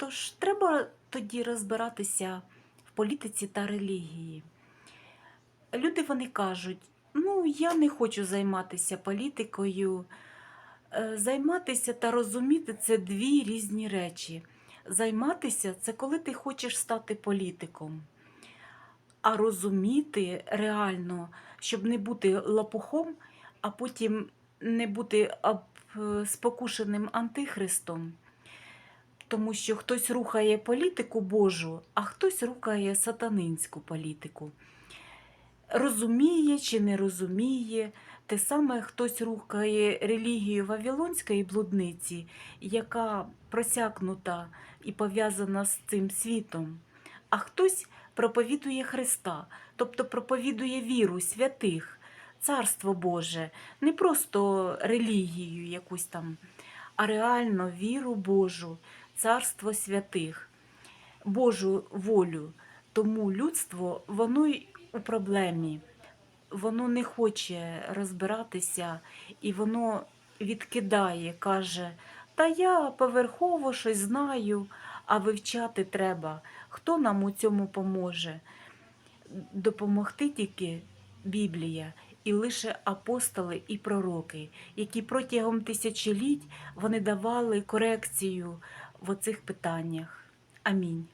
Тож треба тоді розбиратися в політиці та релігії. Люди вони кажуть: ну, я не хочу займатися політикою. Е, Займатися та розуміти це дві різні речі. Займатися це коли ти хочеш стати політиком. А розуміти реально, щоб не бути лопухом, а потім не бути е, спокушеним антихристом. Тому що хтось рухає політику Божу, а хтось рухає сатанинську політику. Розуміє чи не розуміє, те саме хтось рухає релігію Вавилонської блудниці, яка просякнута і пов'язана з цим світом, а хтось проповідує Христа, тобто проповідує віру святих, Царство Боже, не просто релігію якусь там, а реально віру Божу, царство святих, Божу волю. Тому людство, воно й у проблемі, воно не хоче розбиратися і воно відкидає, каже, та я поверхово щось знаю, а вивчати треба. Хто нам у цьому поможе? Допомогти тільки Біблія і лише апостоли і пророки, які протягом тисячоліть вони давали корекцію в оцих питаннях. Амінь.